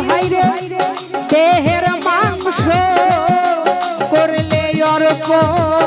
ভাইরে দেহের মাংস করলে অর্পণ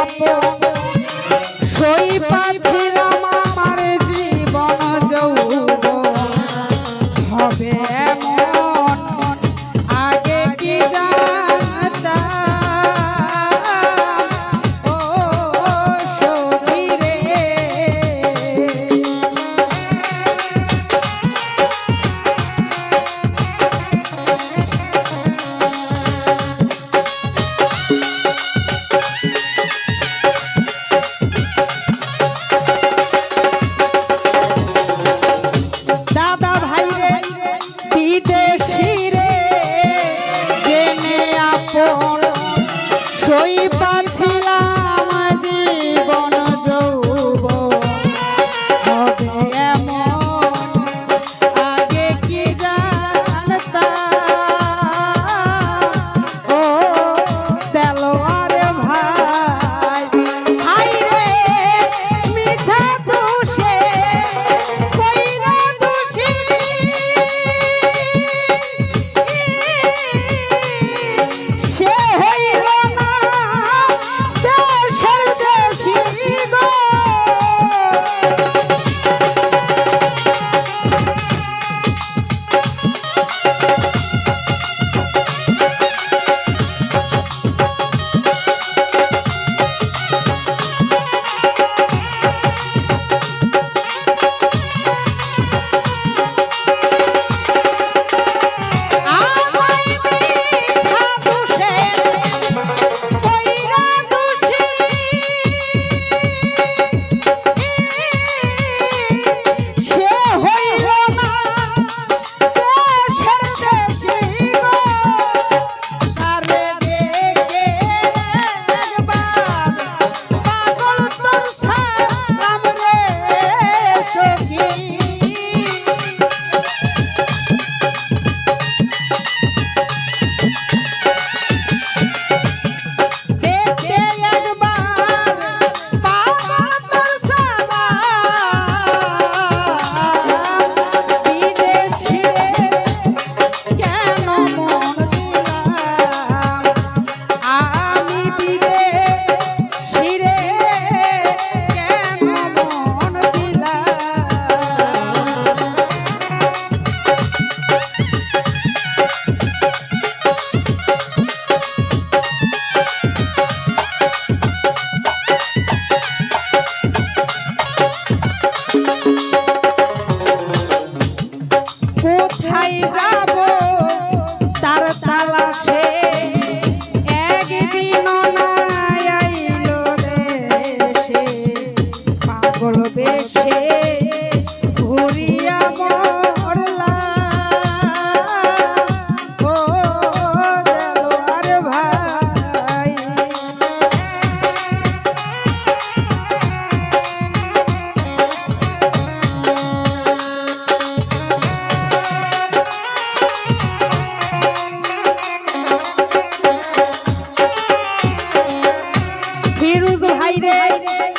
I don't know. day.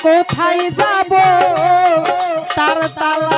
কোথায় যাব? তার তালা